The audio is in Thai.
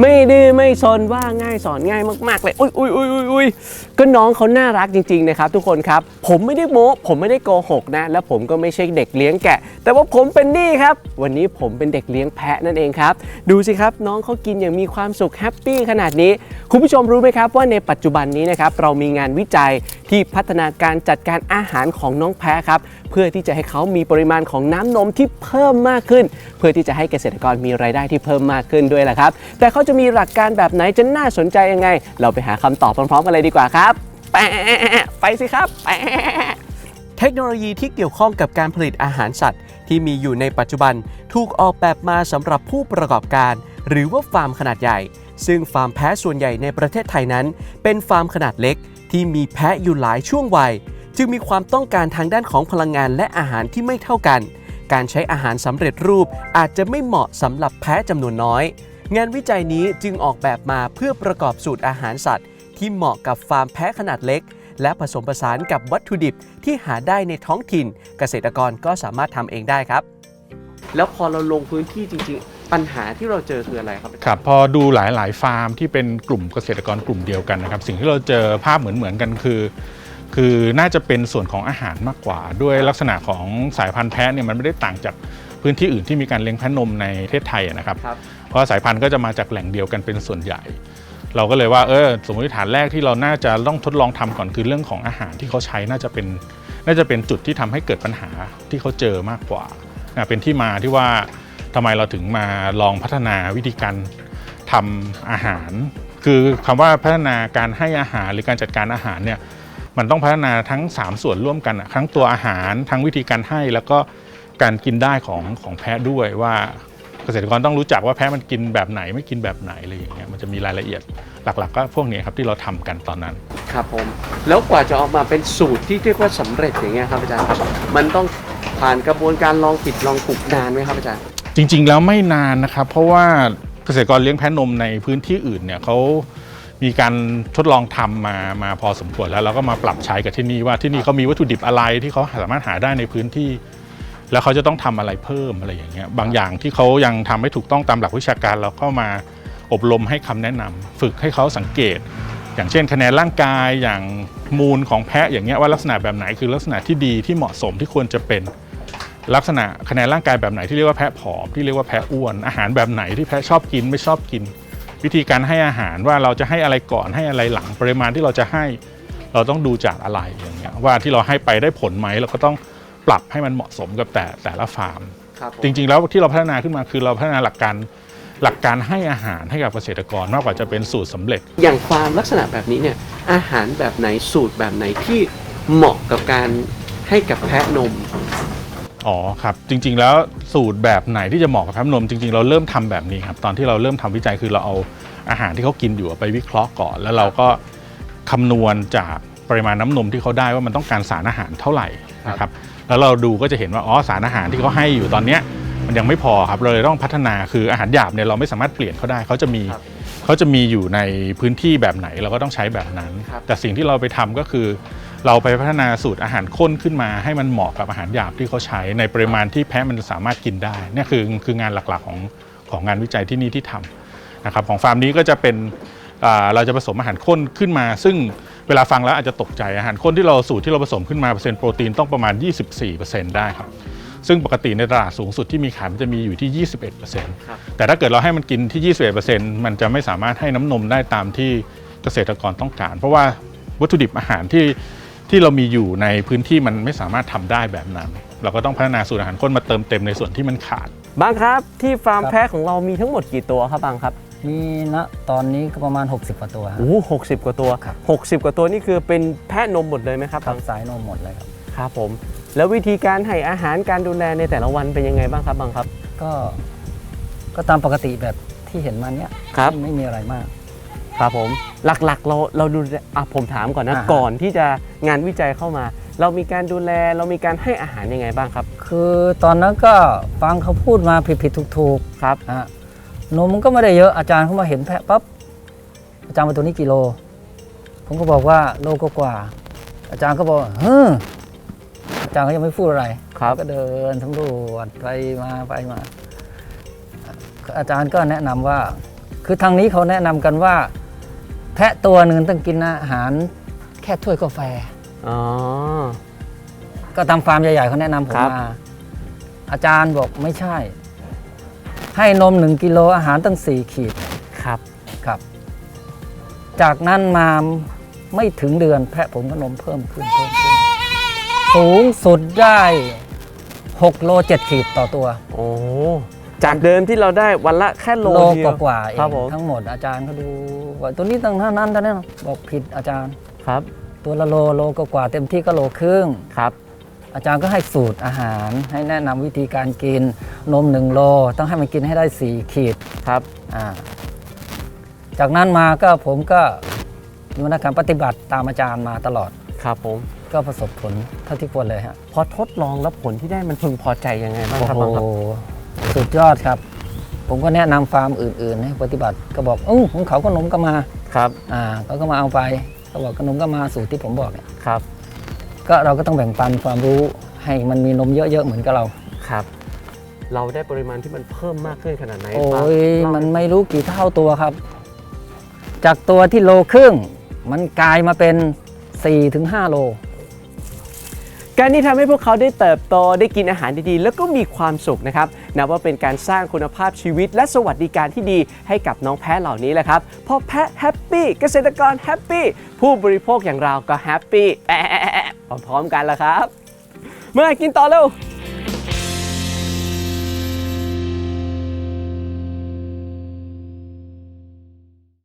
ไม่ดื้อไม่ซนว่าง่ายสอนง่ายมากๆเลยอุ้ยอุ้ยอุ้ยอุ้ยอุ้ย ก็น้องเขาน่ารักจริงๆนะครับทุกคนครับ ผมไม่ได้โม้ผมไม่ได้โกหกนะ และผมก็ไม่ใช่เด็กเลี้ยงแกะ แต่ว่าผมเป็นนี่ครับ วันนี้ผมเป็นเด็กเลี้ยงแพะนั่นเองครับ ดูสิครับน้องเขากินอย่างมีความสุขแฮปปี้ขนาดนี้ คุณผู้ชมรู้ไหมครับว่าในปัจจุบันนี้นะครับเรามีงานวิจัยที่พัฒนาการจัดการอาหารของน้องแพะครับเพื่อที่จะให้เขามีปริมาณของน้ำนมที่เพิ่มมากขึ้น เพื่อที่จะให้เกษตรกรมีรายได้ที่เพิ่มมากขึ้นด้วยแหละครับ แต่เขาจะมีหลักการแบบไหนจะน่าสนใจยังไง เราไปหาคำตอบพร้อมๆกันเลยดีกว่าครับ แปะไปสิครับแปะเทคโนโลยีที่เกี่ยวข้องกับการผลิตอาหารสัตว์ ที่มีอยู่ในปัจจุบันถูกออกแบบมาสำหรับผู้ประกอบการ หรือว่าฟาร์มขนาดใหญ่ ซึ่งฟาร์มแพะส่วนใหญ่ในประเทศไทยนั้น เป็นฟาร์มขนาดเล็ก ที่มีแพะอยู่หลายช่วงวัย จึงมีความต้องการทางด้านของพลังงานและอาหารที่ไม่เท่ากัน การใช้อาหารสำเร็จรูปอาจจะไม่เหมาะสำหรับแพะจำนวนน้อย งานวิจัยนี้จึงออกแบบมาเพื่อประกอบสูตรอาหารสัตว์ ที่เหมาะกับฟาร์มแพะขนาดเล็ก และผสมผสานกับวัตถุดิบที่หาได้ในท้องถิ่น เกษตรกรก็สามารถทำเองได้ครับ แล้วพอเราลงพื้นที่จริง ๆ ปัญหาที่เราเจอคืออะไรครับ ครับพอดูหลาย ๆ ฟาร์มที่เป็นกลุ่มเกษตรกรกลุ่มเดียวกันนะครับ สิ่งที่เราเจอภาพเหมือน ๆ กันคือ คือน่าจะเป็นส่วนของอาหารมากกว่า ด้วยลักษณะของสายพันธุ์แพะเนี่ยมันไม่ได้ต่างจากพื้นที่อื่นที่มีการเลี้ยงแพะนมในประเทศไทยอะนะครับ ครับ เพราะสายพันธุ์ก็จะมาจากแหล่งเดียวกันเป็นส่วนใหญ่ เราก็เลยว่าเออสมมติฐานแรกที่เราน่าจะต้องทดลองทำก่อนคือเรื่องของอาหารที่เขาใช้น่าจะเป็นน่าจะเป็นจุดที่ทำให้เกิดปัญหาที่เขาเจอมากกว่าเป็นที่มาที่ว่าทำไมเราถึงมาลองพัฒนาวิธีการทำอาหาร คือคำว่าพัฒนาการให้อาหารหรือการจัดการอาหารเนี่ยมันต้องพัฒนาทั้ง 3 ส่วนร่วมกันทั้งตัวอาหารทั้งวิธีการให้แล้วก็การกินได้ของของแพะด้วยว่า เกษตรกรต้องรู้จักว่าแพะมันกินแบบไหนไม่กินแบบไหนอะไรอย่างเงี้ยมันจะมีรายละเอียดหลักๆ ก็พวกนี้ครับที่เราทำกันตอนนั้น ครับผม แล้วกว่าจะออกมาเป็นสูตรที่เรียกว่าสำเร็จอย่างเงี้ยครับอาจารย์ครับมันต้องผ่านกระบวนการลองผิดลองถูกนานไหมครับอาจารย์จริง ๆ แล้วไม่นานนะครับ เพราะว่าเกษตรกรเลี้ยงแพะนมในพื้นที่อื่นเนี่ยเขามีการทดลองทำมามาพอสมควรแล้วเราก็มาปรับใช้กับที่นี่ว่าที่นี่เขามีวัตถุดิบอะไรที่เขาสามารถหาได้ในพื้นที่ แล้วเขาจะต้องทำอะไรเพิ่มอะไรอย่างเงี้ยบางอย่างที่เขายังทำไม่ถูกต้องตามหลักวิชาการเราก็มาอบรมให้คำแนะนำฝึกให้เขาสังเกต อย่างเช่น คะแนนร่างกายอย่างมูลของแพะอย่างเงี้ยว่าลักษณะแบบไหนคือลักษณะที่ดีที่เหมาะสมที่ควรจะเป็นลักษณะคะแนนร่างกายแบบไหนที่เรียกว่าแพะผอมที่เรียกว่าแพะอ้วน อาหารแบบไหนที่แพะชอบกินไม่ชอบกิน วิธีการให้อาหารว่าเราจะให้อะไรก่อนให้อะไรหลังปริมาณที่เราจะให้ เราต้องดูจากอะไรอย่างเงี้ยว่าที่เราให้ไปได้ผลไหมเราก็ต้อง ปรับให้มันเหมาะสมกับแต่แต่ละฟาร์มครับผมจริง ๆ แล้วที่เราพัฒนาขึ้นมาคือเราพัฒนาหลักการหลักการให้อาหารให้กับเกษตรกรมากกว่าจะเป็นสูตรสำเร็จ อย่างฟาร์มลักษณะแบบนี้เนี่ยอาหารแบบไหนสูตรแบบไหนที่เหมาะกับการให้กับแพะนมอ๋อครับจริง ๆ แล้วสูตรแบบไหนที่จะเหมาะกับแพะนมจริง ๆ เราเริ่มทำแบบนี้ครับตอนที่เราเริ่มทำวิจัยคือเราเอาอาหารที่เขากินอยู่ไปวิเคราะห์ก่อน แล้วเราก็คำนวณจากปริมาณน้ำนมที่เขาได้ว่ามันต้องการสารอาหารเท่าไหร่นะครับ แล้วเราดูก็จะเห็นว่าอ๋อสารอาหารที่เขาให้อยู่ตอนเนี้ยมันยังไม่พอครับเราเลยต้องพัฒนาคืออาหารหยาบเนี่ยเราไม่สามารถเปลี่ยนเขาได้เขาจะมีครับเขาจะมีอยู่ในพื้นที่แบบไหนเราก็ต้องใช้แบบนั้นครับแต่สิ่งที่เราไปทำก็คือ เราไปพัฒนาสูตรอาหารข้นขึ้นมา ให้มันเหมาะกับอาหารหยาบที่เขาใช้ในปริมาณที่แพะมันสามารถกินได้เนี่ยคือคืองานหลักๆของของงานวิจัยที่นี่ที่ทำนะครับของฟาร์มนี้ก็จะเป็นอ่าเราจะผสมอาหารข้นขึ้นมา ซึ่ง เวลาฟังแล้วอาจจะตกใจอาหารข้นที่เราสูตรที่เราผสมขึ้นมาเปอร์เซ็นต์โปรตีนต้องประมาณ 24%ได้ครับซึ่งปกติในตลาดสูงสุดที่มีขายมันจะมีอยู่ที่ 21%ครับแต่ถ้าเกิดเราให้มันกินที่ 21%มันจะไม่สามารถให้น้ำนมได้ตามที่เกษตรกรต้องการ เพราะว่าวัตถุดิบอาหารที่ที่เรามีอยู่ในพื้นที่มันไม่สามารถทำได้แบบนั้น เราก็ต้องพัฒนาสูตรอาหารข้นมาเติมเต็มในส่วนที่มันขาด บางครับที่ฟาร์มแพะของเรามีทั้งหมดกี่ตัวครับบางครับ มีณตอนนี้ก็ประมาณ 60กว่าตัวครับ โอ้หกสิบกว่าตัว ครับ 60 กว่าตัวนี่คือเป็นแพะนมหมดเลยไหมครับครับสายนมหมดเลยครับ ครับผม แล้ววิธีการให้อาหารการดูแลในแต่ละวันเป็นยังไงบ้างครับบางครับ ก็ก็ตามปกติแบบที่เห็นมาเนี้ยครับ ไม่ไม่มีอะไรมาก ครับผมหลักๆ เราเราดูแลอะผมถามก่อนนะอ่าฮะ ก่อนที่จะงานวิจัยเข้ามา เรามีการดูแลเรามีการให้อาหารยังไงบ้างครับคือตอนนั้นก็ฟังเขาพูดมาผิดผิดถูกถูกครับๆอะ นมมันก็ไม่ได้เยอะอาจารย์เขามาเห็นแพะปั๊บอาจารย์มาตัวนี้กี่โล ผมก็บอกว่าโลก็กว่า อาจารย์ก็บอกเฮ้ออาจารย์ก็ยังไม่พูดอะไรครับก็เดินสำรวจไปมาไปมา อาจารย์ก็แนะนำว่า คือทางนี้เขาแนะนำกันว่า แพะตัวหนึ่งต้องกินอาหารแค่ถ้วยกาแฟอ๋อก็ตามฟาร์มใหญ่ๆเขาแนะนำผมครับมาอาจารย์บอกไม่ใช่ ให้นมหนึ่งกิโลอาหารตั้งสี่ขีดครับครับ จากนั้นมาไม่ถึงเดือนแพะผมก็นมเพิ่มขึ้นเพิ่มขึ้น สูงสุดได้6โล7ขีดต่อตัว โอ้จากเดิมที่เราได้วันละแค่โลโลเดียวกว่าๆเอครับงผมทั้งหมดอาจารย์ก็ดูว่าตัวนี้ตั้งเท่านั้นเท่านั้นบอกผิดอาจารย์ ครับตัวละโลโลกว่าๆเต็มที่ก็โลครึ่ง ครับ อาจารย์ก็ให้สูตรอาหาร ให้แนะนำวิธีการกินนมหนึ่งโลต้องให้มันกินให้ได้ 4 ขีดครับอ่าจากนั้นมาก็ผมก็มีวิธีการปฏิบัติตามอาจารย์มาตลอดครับผมก็ประสบผลเท่าที่ควรเลยฮะพอทดลองแล้วผลที่ได้มันพึงพอใจยังไงบ้างโอ้ครับโหบางครับสุดยอดครับ ผมก็แนะนำฟาร์มอื่นๆ ให้ปฏิบัติก็บอกอู้ของเขาขนมก็มาครับอ่าเขาก็มาเอาไปเขาบอกขนมก็มาสูตรที่ผมบอกเนี่ยครับ ก็เราก็ต้องแบ่งปันความรู้ให้มันมีนมเยอะๆเหมือนกับเรา ครับ เราได้ปริมาณที่มันเพิ่มมากขึ้นขนาดไหนโอ้บ้างยเล่ามันไม่รู้กี่เท่าตัวครับ จากตัวที่โลครึ่ง มันกลายมาเป็น 4-5 โล การที่ทำให้พวกเขาได้เติบโตได้กินอาหารดีๆ แล้วก็มีความสุขนะครับนับว่าเป็นการสร้างคุณภาพชีวิต และสวัสดิการที่ดีให้กับน้องแพะเหล่านี้แหละครับพอแพะแฮปปี้เกษตรกรแฮปปี้ผู้บริโภคอย่างเราก็แฮปปี้แอะๆๆๆ พร้อมๆกันแล้วครับเมื่อกินต่อเร็ว